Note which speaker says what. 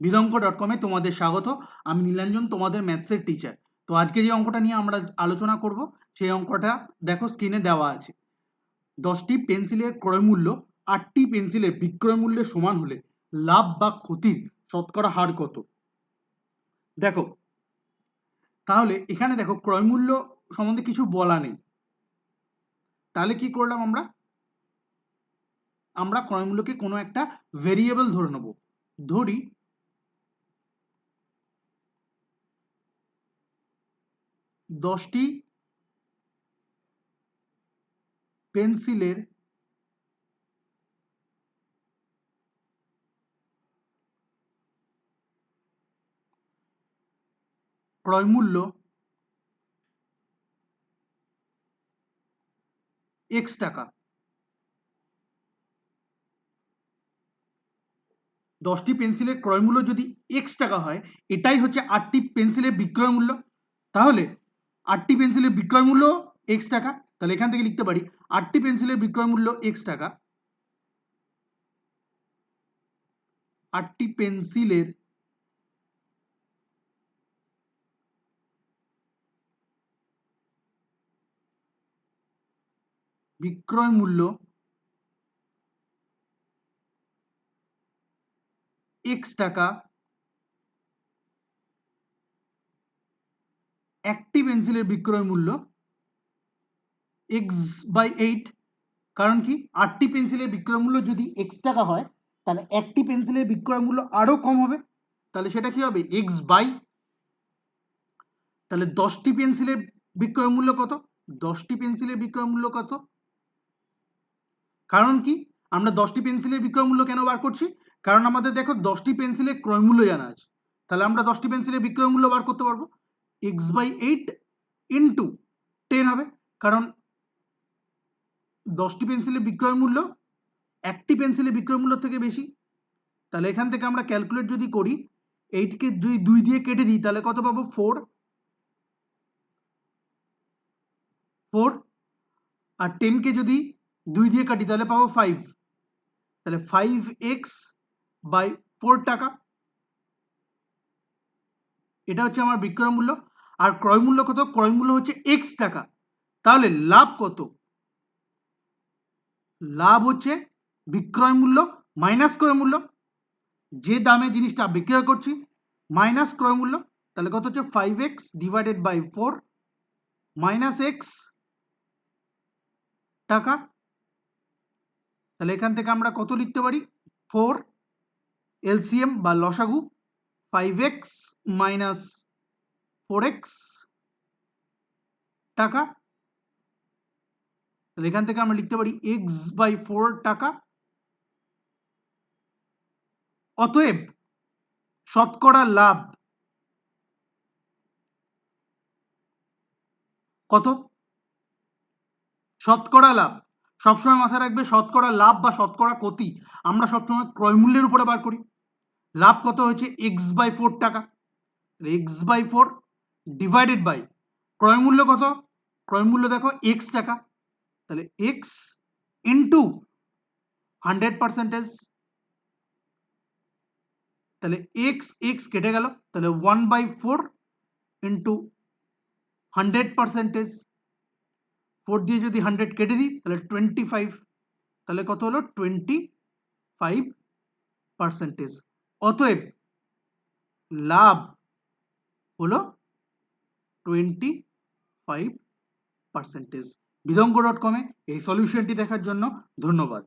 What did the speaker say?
Speaker 1: বিদঙ্ক dot কমে তোমাদের স্বাগত। আমি নীলাঞ্জন, তোমাদের ম্যাথসের টিচার তো আজকে যে অঙ্কটা নিয়ে আমরা আলোচনা করব, সেই অঙ্কটা দেখো স্ক্রিনে দেওয়া আছে। দশটি পেন্সিলের ক্রয় মূল্য, আটটি পেন্সিলের বিক্রয় মূল্যের সমান হলে লাভ বা ক্ষতির শতকরা হার কত? দেখো, তাহলে এখানে দেখো ক্রয় মূল্য সম্বন্ধে কিছু বলা নেই। তাহলে কি করলাম আমরা? আমরা ক্রয় মূল্যকে কোনো একটা ভেরিয়েবল ধরে নেব। ধরি দশটি পেন্সিলের ক্রয়মূল্য এক্স টাকা। দশটি পেন্সিলের ক্রয়মূল্য যদি এক্স টাকা হয়, এটাই হচ্ছে আটটি পেন্সিলের বিক্রয় মূল্য। তাহলে আটটি পেন্সিলের বিক্রয় মূল্য এক্স টাকা। তাহলে এখান থেকে লিখতে পারি, আটটি পেন্সিলের বিক্রয় মূল্য এক্স টাকা। আটটি পেন্সিলের বিক্রয় মূল্য এক্স টাকা। একটি পেন্সিলের বিক্রয় মূল্য এক্স বাই এইট কারণ কি? আটটি পেন্সিলের বিক্রয় মূল্য যদি এক্স টাকা হয়, তাহলে একটি পেন্সিলের বিক্রয় মূল্য আরও কম হবে। তাহলে সেটা কি হবে? এক্স বাই তাহলে দশটি পেন্সিলের বিক্রয় মূল্য কত? দশটি পেন্সিলের বিক্রয় মূল্য কত? কারণ কি? আমরা দশটি পেন্সিলের বিক্রয় মূল্য কেন বার করছি? কারণ আমাদের দেখো দশটি পেন্সিলের ক্রয় মূল্য জানা আছে। তাহলে আমরা দশটি পেন্সিলের বিক্রয় মূল্য বার করতে পারব। X by eight into ten হবে। কারণ দশটি পেন্সিলের বিক্রয় মূল্য, একটি পেন্সিলের বিক্রয় মূল্য থেকে বেশি। তাহলে এখান থেকে আমরা ক্যালকুলেট যদি করি এইটকে দুই দুই দিয়ে কেটে দিই, তাহলে কত পাবো? ফোর ফোর আর টেনকে যদি দুই দিয়ে কাটি, তাহলে পাবো ফাইভ তাহলে ফাইভ এক্স বাই ফোর টাকা। এটা হচ্ছে আমার বিক্রয় মূল্য। আর ক্রয় মূল্য কত? ক্রয় মূল্য হচ্ছে এক্স টাকা। তাহলে লাভ কত? লাভ হচ্ছে বিক্রয় মূল্য মাইনাস ক্রয় মূল্য। যে দামে জিনিসটা বিক্রয় করছি, মাইনাস ক্রয় মূল্য, তাহলে কত হচ্ছে? Five x divided by four minus x টাকা। তাহলে এখান থেকে আমরা কত লিখতে পারি? ফোর এলসিএম বা লসাগু five x minus four x টাকা। তাহলে এখান থেকে আমরা লিখতে পারি এক্স বাই ফোর টাকা। অতএব শতকরা লাভ কত? শতকরা লাভ। সবসময় মাথায় রাখবে শতকরা লাভ বা শতকরা ক্ষতি। আমরা সবসময় ক্রয় মূল্যের উপরে বার করি। লাভ কত হয়েছে? এক্স বাই ফোর টাকা। X by four divided by ক্রয় মূল্য কত? ক্রয় মূল্য দেখো এক্স টাকা। তাহলে এক্স ইন্টু হান্ড্রেড পার্সেন্টেজ তাহলে এক্স এক্স কেটে গেল। তাহলে one by four into hundred percentage four দিয়ে যদি হান্ড্রেড কেটে দিই, তাহলে টোয়েন্টি ফাইভ তাহলে কত হলো? টোয়েন্টি ফাইভ পার্সেন্টেজ অতএব লাভ হলো টোয়েন্টি ফাইভ পার্সেন্টেজ বিদঙ্গ ডট কমে এই সলিউশনটি দেখার জন্য ধন্যবাদ।